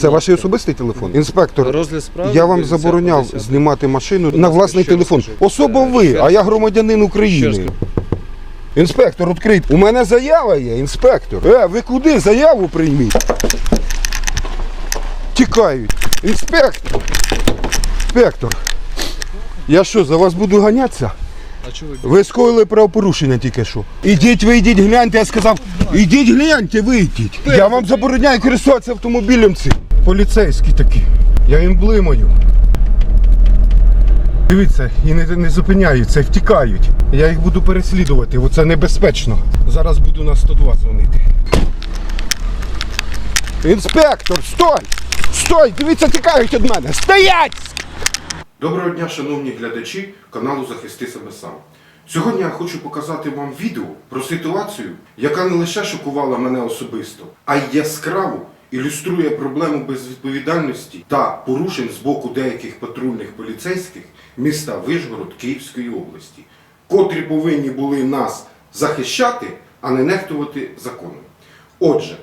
Це ваш особистий телефон? Інспектор, Розгляд справи я вам забороняв о 10. знімати машину Будь на власний телефон. Особа Е, ви, а я громадянин України. Інспектор, відкрийте. У мене заява є, інспектор. Е, ви куди? Заяву прийміть. Тікають. Інспектор. Інспектор. Я що, за вас буду ганятися? А чого ви Ви скоїли правопорушення тільки що. Ідіть, ви йдіть, гляньте, я сказав, ідіть, гляньте, вийдіть. Я вам забороняю користуватися автомобілем цим. Поліцейські такі. Я їм блимаю. Дивіться, і не, не зупиняються, і втікають. Я їх буду переслідувати, бо це небезпечно. Зараз буду на 102 дзвонити. Інспектор, стой! Стой! Дивіться, тікають від мене! Стоять! Доброго дня, шановні глядачі каналу Захисти себе сам. Сьогодні я хочу показати вам відео про ситуацію, яка не лише шокувала мене особисто, а й яскраво ілюструє проблему безвідповідальності та порушень з боку деяких патрульних поліцейських міста Вишгород Київської області, котрі повинні були нас захищати, а не нехтувати законом. Отже,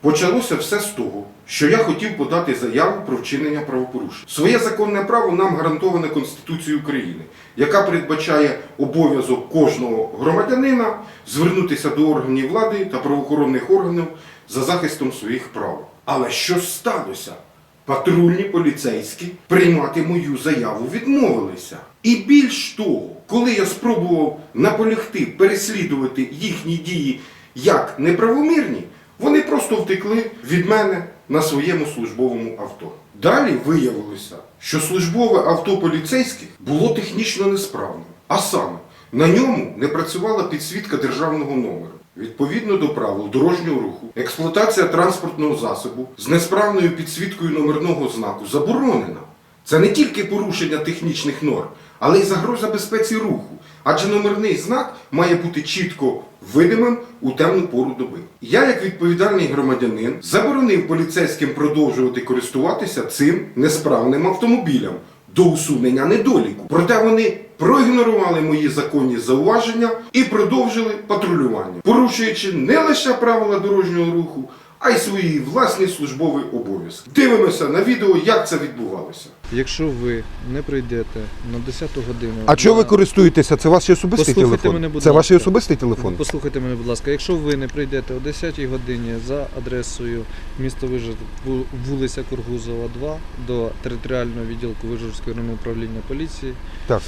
Почалося все з того, що я хотів подати заяву про вчинення правопорушень. Своє законне право нам гарантоване Конституцією України, яка передбачає обов'язок кожного громадянина звернутися до органів влади та правоохоронних органів за захистом своїх прав. Але що сталося? Патрульні поліцейські приймати мою заяву відмовилися. І більш того, коли я спробував наполягти переслідувати їхні дії як неправомірні, вони просто втекли від мене на своєму службовому авто. Далі виявилося, що службове авто поліцейських було технічно несправним. А саме, на ньому не працювала підсвітка державного номеру. Відповідно до правил дорожнього руху, експлуатація транспортного засобу з несправною підсвіткою номерного знаку заборонена. Це не тільки порушення технічних норм, але й загроза безпеці руху. Адже номерний знак має бути чітко видимим у темну пору доби. Я, як відповідальний громадянин, заборонив поліцейським продовжувати користуватися цим несправним автомобілем до усунення недоліку. Проте вони проігнорували мої законні зауваження і продовжили патрулювання, порушуючи не лише правила дорожнього руху, а й свої власні службові обов'язки. Дивимося на відео, як це відбувалося. Якщо ви не прийдете на 10 годину... А чого ви користуєтеся? Це ваш особистий Послухайте телефон? мене, будь Це ваш ласка. особистий телефон? Послухайте мене, будь ласка, якщо ви не прийдете о 10 годині за адресою міста ву- вулиця Кургузова, 2 до територіального відділку Вижгородського районного управління поліції, Так.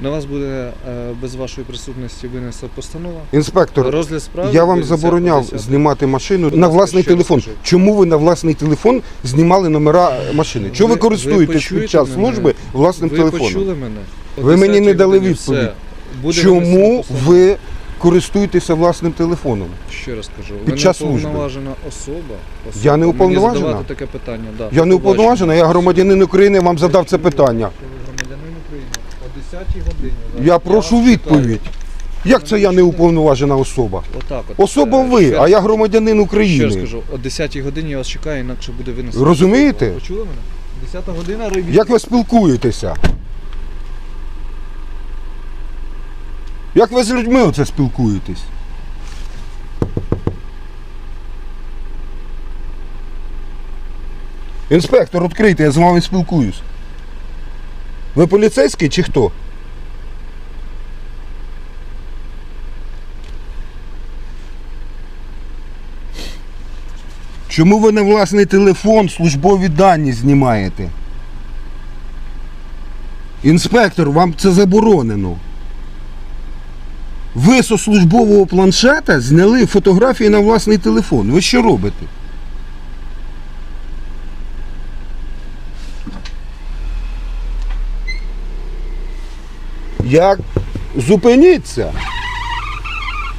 На вас буде е, без вашої присутності винесена постанова. Інспектор, Розгляд справи я вам забороняв 10. знімати машину на власний ще телефон. Чому ви на власний телефон знімали номера машини? Чого ви, Ви- користуєтесь ви під час мене? служби власним ви телефоном? почули мене? Ви мені не дали відповідь. Чому ви користуєтеся власним телефоном? Ще раз кажу, під ви час уповноважена особа. особа. Я не Мені задавати таке питання, да. Я не уповноважена, я громадянин України, вам задав це питання. 10 годині. Я прошу відповідь. Як це я не уповноважена особа? Отак от. Особа е, ви, а я громадянин України. Що я скажу, о 10-й годині я вас чекаю, інакше буде винесено. Розумієте? Почули мене? 10 година робіть. Як ви спілкуєтеся? Як ви з людьми оце спілкуєтесь? Інспектор, відкрийте, я з вами спілкуюсь. Ви поліцейський чи хто? Чому ви на власний телефон службові дані знімаєте? Інспектор, вам це заборонено. Ви зі службового планшета зняли фотографії на власний телефон. Ви що робите? Як? Зупиніться.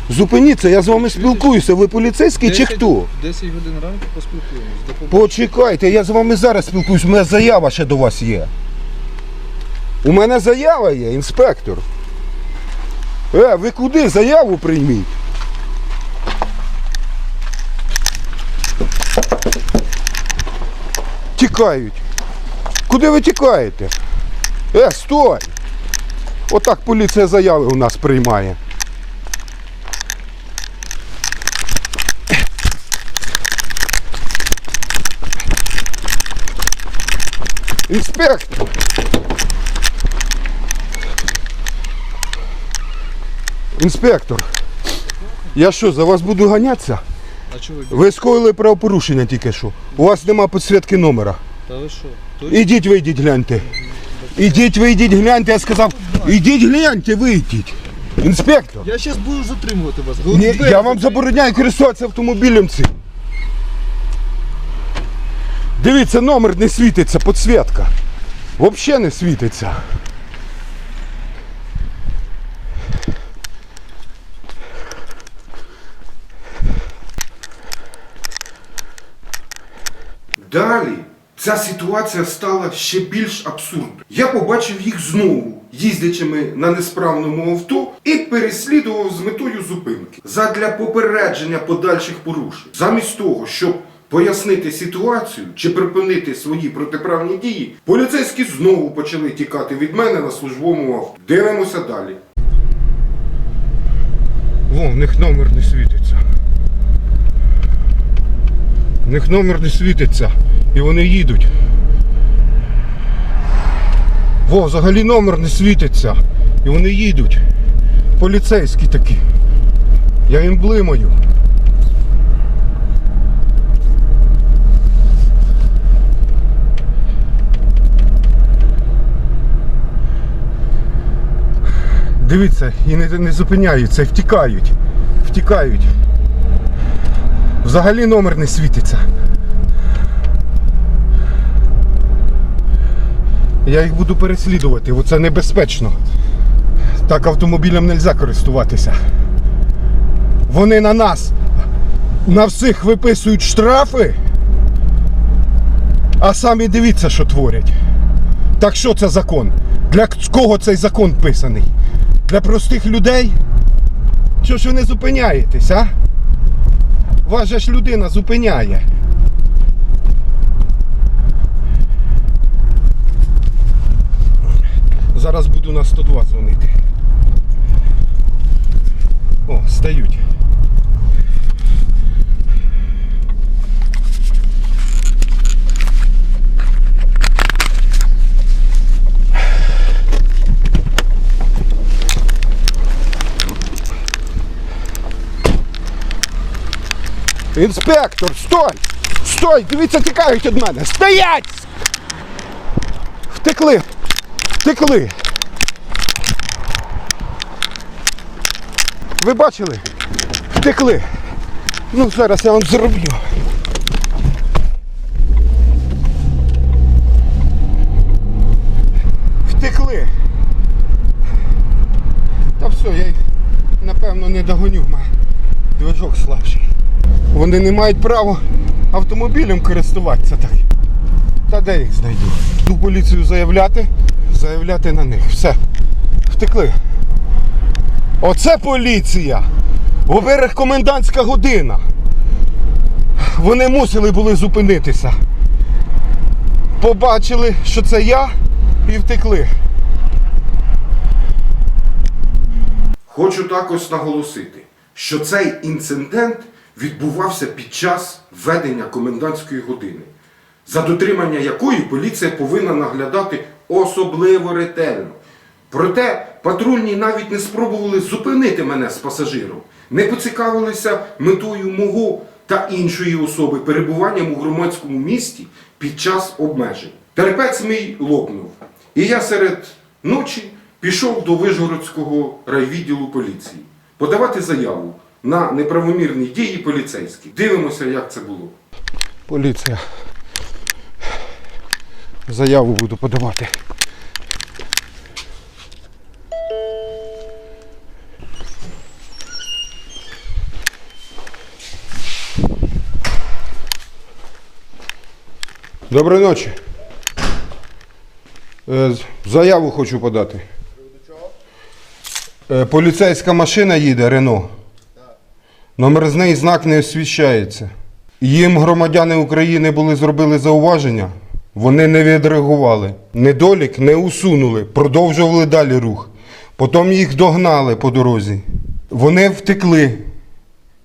Зупиніться, я з вами спілкуюся. Ви поліцейський чи 10 хто? 10 годин ранку поспілкуємось. До побачення. Почекайте, я з вами зараз спілкуюсь, у мене заява ще до вас є. У мене заява є, інспектор. Е, ви куди заяву прийміть? Тікають. Куди ви тікаєте? Е, стой! Отак поліція заяви у нас приймає. Інспектор! Інспектор! Я що, за вас буду ганятися? А чого ви? Ви скоїли правопорушення тільки що. У вас нема підсвітки номера. Та ви що? Ідіть вийдіть, гляньте. Ідіть, вийдіть, гляньте, я сказав. Ідіть, гляньте, вийдіть. Інспектор. Я зараз буду затримувати вас. Ні, я вам забороняю користуватися автомобілем цим. Дивіться, номер не світиться, підсвітка. Взагалі не світиться. Далі ця ситуація стала ще більш абсурдною. Я побачив їх знову, їздячими на несправному авто, і переслідував з метою зупинки задля попередження подальших порушень. Замість того, щоб пояснити ситуацію чи припинити свої протиправні дії, поліцейські знову почали тікати від мене на службовому авто. Дивимося далі. Во, в них номер не світиться. В них номер не світиться. І вони їдуть. Во, взагалі номер не світиться. І вони їдуть. Поліцейські такі. Я їм блимаю. Дивіться, і не, не зупиняються, втікають. Втікають. Взагалі номер не світиться. Я їх буду переслідувати, бо це небезпечно. Так автомобілем не можна користуватися. Вони на нас, на всіх виписують штрафи, а самі дивіться, що творять. Так що це закон? Для кого цей закон писаний? Для простих людей? Що ж ви не зупиняєтесь, а? Вас же ж людина зупиняє. Зараз буду на 102 дзвонити. О, стають. Інспектор, стой! Стой! Дивіться, тікають від мене! Стоять! Втекли! Втекли! Ви бачили? Втекли. Ну, зараз я вам зроблю. Втекли. Та все, я їх напевно не догоню, движок слабший. Вони не мають права автомобілем користуватися так. Та де їх знайду? Ту поліцію заявляти, заявляти на них. Все. Втекли. Оце поліція. Оберег комендантська година. Вони мусили були зупинитися. Побачили, що це я, і втекли. Хочу також наголосити, що цей інцидент відбувався під час введення комендантської години, за дотримання якої поліція повинна наглядати особливо ретельно. Проте патрульні навіть не спробували зупинити мене з пасажиром, не поцікавилися метою мого та іншої особи перебуванням у громадському місті під час обмежень. Терпець мій лопнув, і я серед ночі пішов до Вишгородського райвідділу поліції подавати заяву на неправомірні дії поліцейських. Дивимося, як це було. Поліція. Заяву буду подавати. Доброї ночі. Е, Заяву хочу подати. Е, Поліцейська машина їде Рено. Номерний знак не освіщається. Їм громадяни України були зробили зауваження. Вони не відреагували. Недолік не усунули, продовжували далі рух. Потім їх догнали по дорозі. Вони втекли.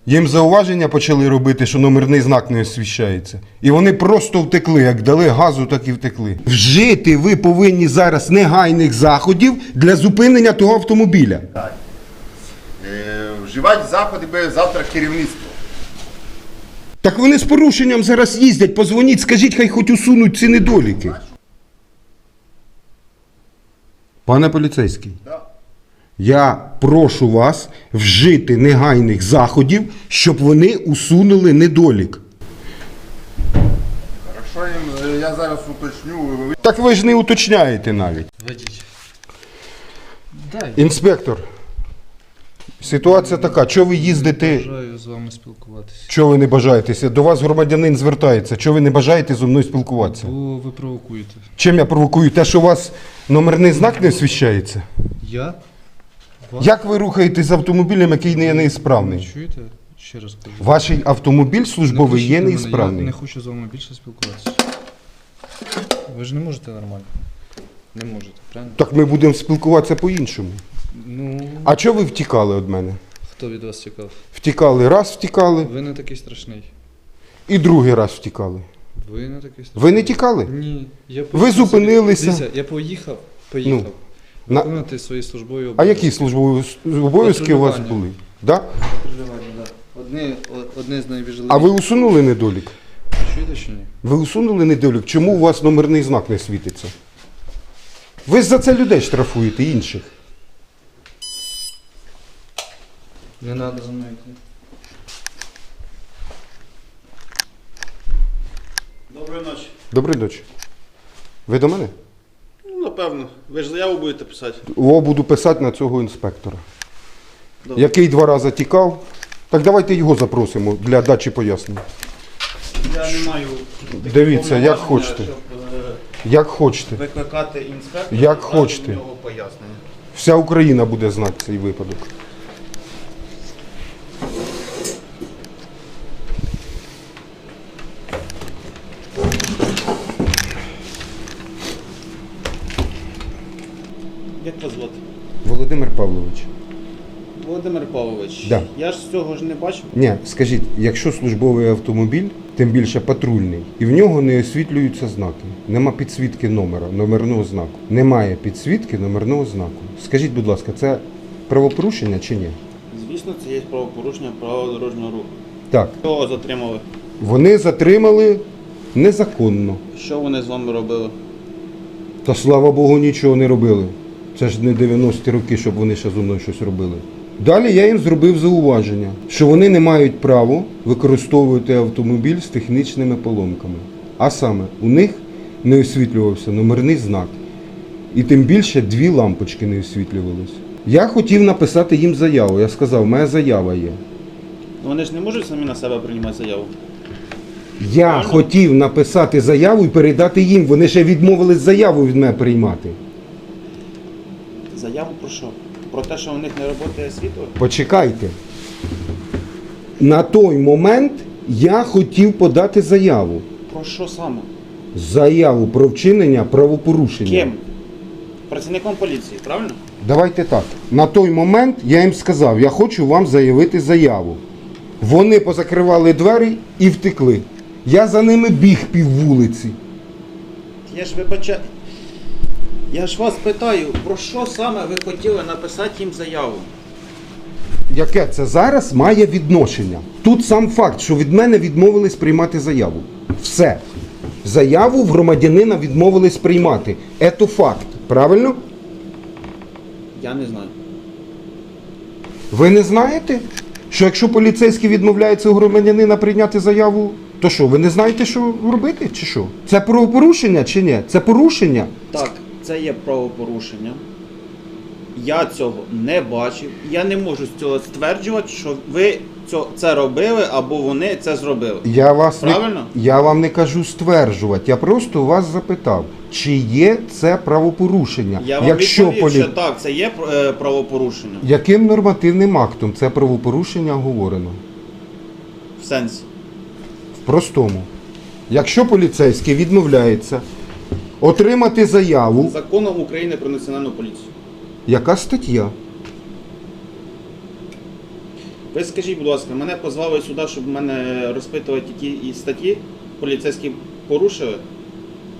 Їм зауваження почали робити, що номерний знак не освіщається. І вони просто втекли. Як дали газу, так і втекли. Вжити ви повинні зараз негайних заходів для зупинення того автомобіля. Е, вживати заходи буде завтра керівництво. Так вони з порушенням зараз їздять. Позвоніть, скажіть, хай хоч усунуть ці недоліки. Пане поліцейський, я прошу вас вжити негайних заходів, щоб вони усунули недолік. Хорошо, їм, е, я зараз уточню. Так ви ж не уточняєте навіть. Інспектор, ситуація така, що ви їздите, Бажаю з вами спілкуватися. що ви не бажаєтеся? До вас громадянин звертається, що ви не бажаєте зі мною спілкуватися? Бо ви провокуєте. Чим я провокую? Те, що у вас номерний знак не освіщається? Я? Вас? Як ви рухаєтесь з автомобілем, який не є неісправний? чуєте? Ще раз кажу. Ваш автомобіль службовий Не є на мене, неісправний. Я не хочу з вами більше спілкуватися. Ви ж не можете нормально. Не можете, правильно? Так ми будемо спілкуватися по-іншому. Ну, А чого ви втікали від мене? хто від вас чекав? Втікали, раз втікали, Ви не такий страшний. і другий раз втікали. Ви не такий страшний. Ви не тікали? Ні. Я Ви поїхав зупинилися. Дивіться, я поїхав, поїхав. на- Виконати свої службові А обов'язки. які службові обов'язки у вас Патрулювання. були? Да? Патрулювання, да. Одне, о- одне з найважливіших. А ви усунули недолік? чуєте чи ні? Ви усунули недолік? Чому у вас номерний знак не світиться? Ви ж за це людей штрафуєте інших. Не треба за мною йти. Доброї ночі. Добрий ночі. Ви до мене? Ну, напевно. Ви ж заяву будете писати. О, буду писати на цього інспектора. Добре. Який два рази тікав. Так давайте його запросимо для дачі пояснень. Я не маю таких Дивіться, як повноважень, хочете. щоб е, Як хочете. викликати інспектора. Як і дати хочете. в нього пояснення. Вся Україна буде знати цей випадок. Як вас звати? Володимир Павлович. Володимир Павлович. Да. Я ж цього ж не бачив. Ні, скажіть, якщо службовий автомобіль, тим більше патрульний, і в нього не освітлюються знаки, нема підсвітки номера, номерного знаку. Немає підсвітки номерного знаку. Скажіть, будь ласка, це правопорушення чи ні? Звісно, це є правопорушення правил дорожнього руху. Так, Кого затримали? вони затримали незаконно. Що вони з вами робили? Та слава Богу, нічого не робили. Це ж не 90-ті роки, щоб вони ще зі мною щось робили. Далі я їм зробив зауваження, що вони не мають права використовувати автомобіль з технічними поломками. А саме, у них не освітлювався номерний знак. І тим більше дві лампочки не освітлювалися. Я хотів написати їм заяву. Я сказав, моя заява є. Ну, Вони ж не можуть самі на себе приймати заяву. Я хотів написати заяву і передати їм. Вони ще відмовились заяву від мене приймати. Заяву про що? Про те, що у них не працює світло? Почекайте. На той момент я хотів подати заяву. Про що саме? Заяву про вчинення правопорушення. Ким? Працівником поліції, правильно? Давайте так. На той момент я їм сказав, я хочу вам заявити заяву. Вони позакривали двері і втекли. Я за ними біг пів вулиці. Я ж вибачаю. Я ж вас питаю, про що саме ви хотіли написати їм заяву? Яке це зараз має відношення? Тут сам факт, що від мене відмовились приймати заяву. Все. Заяву в громадянина відмовились приймати. Ето факт. Правильно? Я не знаю. Ви не знаєте, що якщо поліцейський відмовляється у громадянина прийняти заяву, то що, ви не знаєте, що робити, чи що? Це правопорушення чи ні? Це порушення. Так, це є правопорушення. Я цього не бачив. Я не можу з цього стверджувати, що ви це робили або вони це зробили. Я вас Правильно? Не, я вам не кажу стверджувати. Я просто вас запитав, чи є це правопорушення. Я вам якщо відповів, полі- що так, це є е, правопорушення. Яким нормативним актом це правопорушення говорено? В сенсі. В простому. Якщо поліцейський відмовляється отримати заяву, Законом України про національну поліцію. яка стаття? Ви скажіть, будь ласка, мене позвали сюди, щоб мене розпитувати які і статті поліцейські порушили.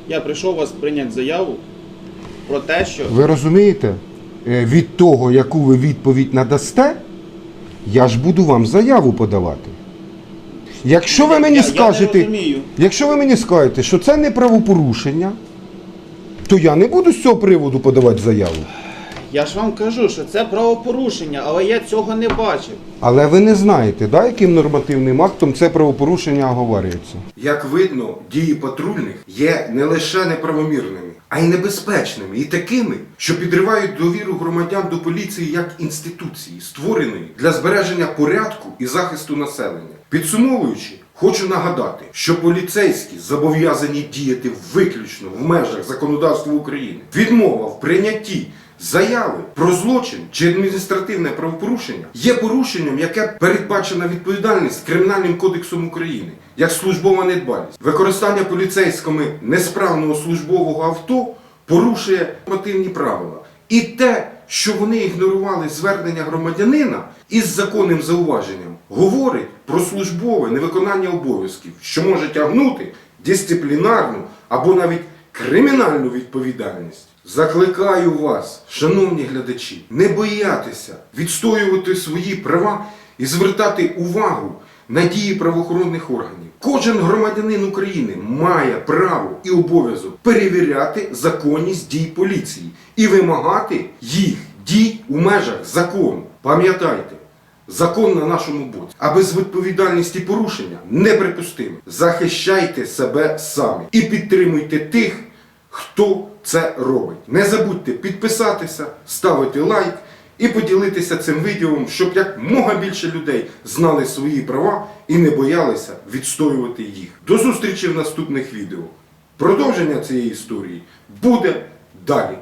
Я прийшов вас прийняти заяву про те, що Ви розумієте, Е, від того, яку ви відповідь надасте, я ж буду вам заяву подавати. Якщо ви мені Я- я скажете, розумію. якщо ви мені скажете, що це не правопорушення, то я не буду з цього приводу подавати заяву. я ж вам кажу, що це правопорушення, але я цього не бачив. Але ви не знаєте, да, яким нормативним актом це правопорушення оговорюється. Як видно, дії патрульних є не лише неправомірними, а й небезпечними, і такими, що підривають довіру громадян до поліції як інституції, створеної для збереження порядку і захисту населення. Підсумовуючи, хочу нагадати, що поліцейські зобов'язані діяти виключно в межах законодавства України. Відмова в прийнятті Заяви про злочин чи адміністративне правопорушення є порушенням, яке передбачена відповідальність Кримінальним кодексом України як службова недбалість. Використання поліцейськими несправного службового авто порушує нормативні правила. І те, що вони ігнорували звернення громадянина із законним зауваженням, говорить про службове невиконання обов'язків, що може тягнути дисциплінарну або навіть кримінальну відповідальність. Закликаю вас, шановні глядачі, не боятися відстоювати свої права і звертати увагу на дії правоохоронних органів. Кожен громадянин України має право і обов'язок перевіряти законність дій поліції і вимагати їх дій у межах закону. Пам'ятайте, Закон на нашому боці, а безвідповідальність і порушення неприпустимі. Захищайте себе самі і підтримуйте тих, хто це робить. Не забудьте підписатися, ставити лайк і поділитися цим відео, щоб якмога більше людей знали свої права і не боялися відстоювати їх. До зустрічі в наступних відео. Продовження цієї історії буде далі.